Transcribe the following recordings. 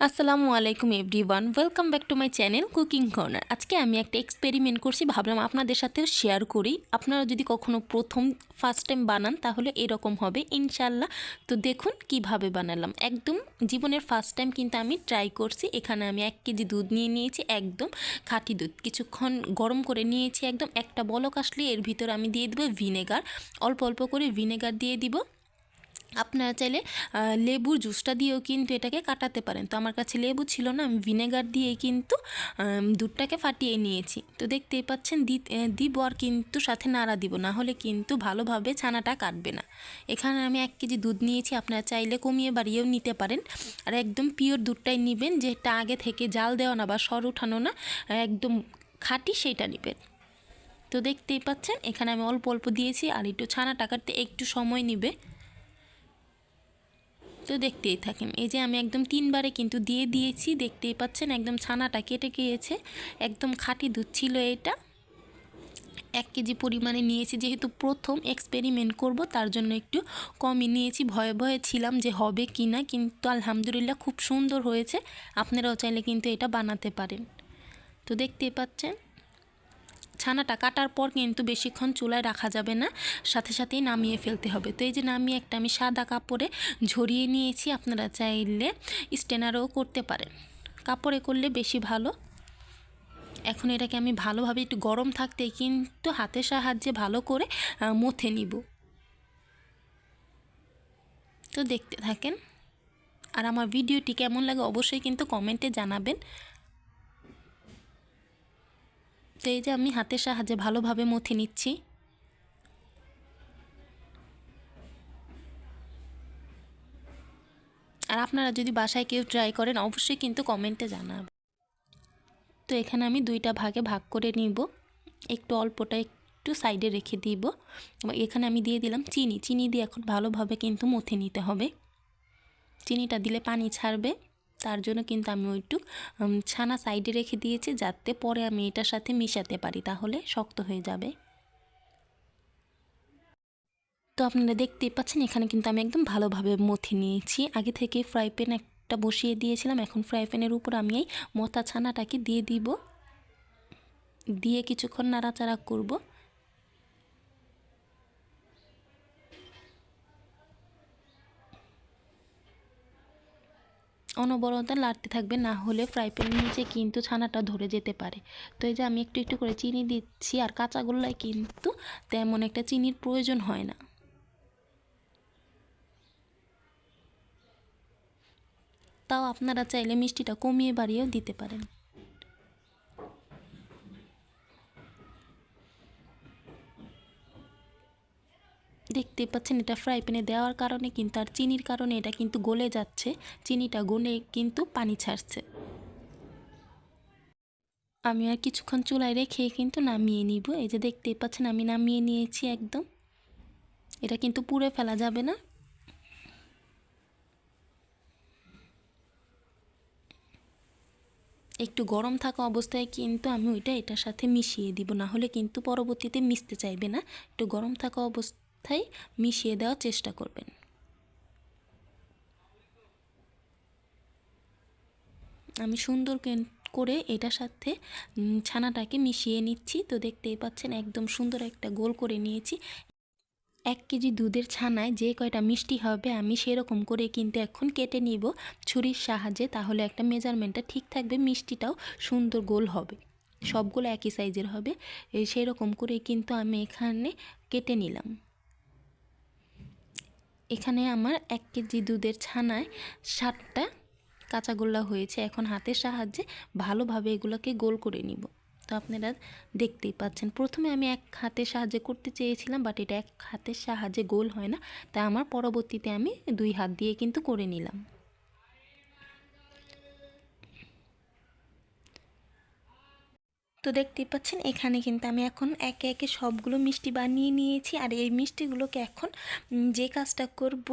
আসসালামু আলাইকুম everyone, welcome back to my channel cooking corner. আজকে আমি একটা এক্সপেরিমেন্ট করছি, ভাবলাম আপনাদের সাথে শেয়ার করি। আপনারা যদি কখনো প্রথম ফার্স্ট টাইম বানান, তাহলে এরকম হবে ইনশাল্লাহ তো দেখুন কীভাবে বানালাম। একদম জীবনের ফার্স্ট টাইম কিন্তু আমি ট্রাই করছি। এখানে আমি এক কেজি দুধ নিয়ে নিয়েছি, একদম খাঁটি দুধ। কিছুক্ষণ গরম করে নিয়েছি, একদম একটা বলক আসলে এর ভিতরে আমি দিয়ে দেবো ভিনেগার। অল্প অল্প করে ভিনেগার দিয়ে দিব। আপনারা চাইলে লেবুর জুসটা দিয়েও কিন্তু এটাকে কাটাতে পারেন। তো আমার কাছে লেবু ছিল না, আমি ভিনেগার দিয়ে কিন্তু দুধটাকে ফাটিয়ে নিয়েছি। তো দেখতেই পাচ্ছেন দিব আর কিন্তু সাথে নাড়া দিব, না হলে কিন্তু ভালোভাবে ছানাটা কাটবে না। এখানে আমি এক কেজি দুধ নিয়েছি, আপনারা চাইলে কমিয়ে বাড়িয়েও নিতে পারেন। আর একদম পিওর দুধটাই নেবেন, যেটা আগে থেকে জাল দেওয়া না বা সর উঠানো না, একদম খাঁটি সেইটা নেবেন। তো দেখতেই পাচ্ছেন, এখানে আমি অল্প অল্প দিয়েছি, আর একটু ছানাটা কাটতে একটু সময় নেবে। তো দেখতেই থাকেন। এই যে আমি একদম তিনবারে কিন্তু দিয়ে দিয়েছি, দেখতেই পাচ্ছেন একদম ছানাটা কেটে গিয়েছে, একদম খাঁটি দুধ ছিল এটা। এক কেজি পরিমাণে নিয়েছি, যেহেতু প্রথম এক্সপেরিমেন্ট করব, তার জন্য একটু কমই নিয়েছি। ভয়ে ভয়ে ছিলাম যে হবে কি না, কিন্তু আলহামদুলিল্লাহ খুব সুন্দর হয়েছে। আপনারাও চাইলে কিন্তু এটা বানাতে পারেন। তো দেখতেই পাচ্ছেন। ছানাটা কাটার পর কিন্তু বেশিক্ষণ চুলায় রাখা যাবে না, সাথে সাথেই নামিয়ে ফেলতে হবে। তো এই যে নামিয়ে একটা আমি সাদা কাপড়ে ঝরিয়ে নিয়েছি, আপনারা চাইলে স্টেনারও করতে পারেন। কাপড়ে করলে বেশি ভালো। এখন এটাকে আমি ভালোভাবে একটু গরম থাকতেই কিন্তু হাতের সাহায্যে ভালো করে মথে নিব। তো দেখতে থাকেন। আর আমার ভিডিওটি কেমন লাগে অবশ্যই কিন্তু কমেন্টে জানাবেন। তো এই যে আমি হাতের সাহায্যে ভালোভাবে মথে নিচ্ছি। আর আপনারা যদি বাসায় কেউ ট্রাই করেন, অবশ্যই কিন্তু কমেন্টে জানাবেন। তো এখানে আমি দুইটা ভাগে ভাগ করে নিব। একটু অল্পটা একটু সাইডে রেখে দিব। এখানে আমি দিয়ে দিলাম চিনি। চিনি দিয়ে এখন ভালোভাবে কিন্তু মথে নিতে হবে। চিনিটা দিলে পানি ছাড়বে। তার জন্য কিন্তু আমি উম, ছানা সাইডে রেখে দিয়েছি যাতে পরে আমি এটার সাথে মিশাতে পারি তাহলে শক্ত হয়ে যাবে। তো আপনারা দেখতেই পাচ্ছেন এখানে কিন্তু আমি একদম ভালোভাবে মথে নিয়েছি। আগে থেকে ফ্রাই প্যান একটা বসিয়ে দিয়েছিলাম এখন ফ্রাই প্যানের উপর আমি এই মথা ছানাটাকে দিয়ে দিব। দিয়ে কিছুক্ষণ নাড়াচাড়া করব। অনবরত লাড়তে থাকবে, না হলে ফ্রাই প্যানের নিচে কিন্তু ছানাটা ধরে যেতে পারে। তো এই যে আমি একটু একটু করে চিনি দিচ্ছি, আর কাঁচাগোল্লায় কিন্তু তেমন একটা চিনির প্রয়োজন হয় না। তাও আপনারা চাইলে মিষ্টিটা কমিয়ে বাড়িয়েও দিতে পারেন। দেখতেই পাচ্ছেন, এটা ফ্রাই প্যানে দেওয়ার কারণে কিন্তু, আর চিনির কারণে এটা কিন্তু গলে যাচ্ছে। চিনিটা গলে কিন্তু পানি ছাড়ছে। আমি আর কিছুক্ষণ চুলায় রেখে কিন্তু নামিয়ে নিব। এই যে দেখতেই পাচ্ছেন, আমি নামিয়ে নিয়েছি একদম। এটা কিন্তু পুড়ে ফেলা যাবে না। একটু গরম থাকা অবস্থায় কিন্তু আমি ওইটা এটার সাথে মিশিয়ে দিব, না হলে কিন্তু পরবর্তীতে মিশতে চাইবে না। একটু গরম থাকা অবস্থায় মিশিয়ে দেওয়ার চেষ্টা করবেন। আমি সুন্দর করে এটার সাথে ছানাটাকে মিশিয়ে নিচ্ছি। তো দেখতেই পাচ্ছেন একদম সুন্দর একটা গোল করে নিয়েছি। এক কেজি দুধের ছানায় যে কয়টা মিষ্টি হবে আমি সেরকম করে কিন্তু এখন কেটে নিব ছুরির সাহায্যে। তাহলে একটা মেজারমেন্টটা ঠিক থাকবে, মিষ্টিটাও সুন্দর গোল হবে। সবগুলো একই সাইজের হবে। এই সেরকম করে কিন্তু আমি এখানে কেটে নিলাম। এখানে আমার এক কেজি দুধের ছানায় সাতটা কাঁচাগোল্লা হয়েছে। এখন হাতের সাহায্যে ভালোভাবে এগুলোকে গোল করে নিব। তো আপনারা দেখতেই পাচ্ছেন, প্রথমে আমি এক হাতের সাহায্যে করতে চেয়েছিলাম, বাট এটা এক হাতের সাহায্যে গোল হয় না। তাই আমার পরবর্তীতে আমি দুই হাত দিয়ে কিন্তু করে নিলাম। তো দেখতেই পাচ্ছেন, এখানে কিন্তু আমি এখন একে একে সবগুলো মিষ্টি বানিয়ে নিয়েছি। আর এই মিষ্টিগুলোকে এখন যে কাজটা করব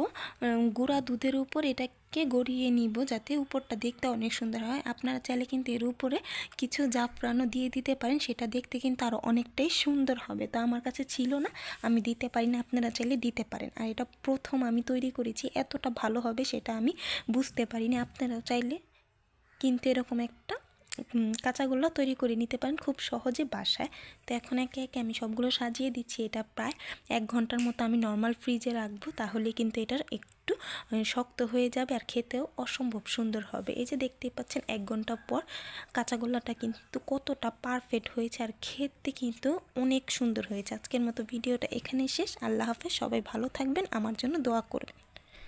গুঁড়া দুধের উপর এটাকে গড়িয়ে নিব যাতে উপরটা দেখতে অনেক সুন্দর হয়। আপনারা চাইলে কিন্তু এর উপরে কিছু জাফরানও দিয়ে দিতে পারেন, সেটা দেখতে কিন্তু আরও অনেকটাই সুন্দর হবে। তো আমার কাছে ছিল না, আমি দিতে পারি না আপনারা চাইলে দিতে পারেন। আর এটা প্রথম আমি তৈরি করেছি, এতটা ভালো হবে সেটা আমি বুঝতে পারিনি। আপনারা চাইলে কিন্তু এরকম একটা কাঁচাগোল্লা তৈরি করে নিতে পারেন খুব সহজে বাসায়। তো এখন একে একে আমি সবগুলো সাজিয়ে দিচ্ছি, এটা প্রায় এক ঘণ্টার মতো আমি নর্মাল ফ্রিজে রাখব, তাহলে কিন্তু এটার একটু শক্ত হয়ে যাবে আর খেতেও অসম্ভব সুন্দর হবে। এই যে দেখতেই পাচ্ছেন, এক ঘণ্টা পর কাঁচাগোল্লাটা কিন্তু কতটা পারফেক্ট হয়েছে আর খেতে কিন্তু অনেক সুন্দর হয়েছে। আজকের মতো ভিডিওটা এখানেই শেষ। আল্লাহ হাফেজ, সবাই ভালো থাকবেন, আমার জন্য দোয়া করবেন।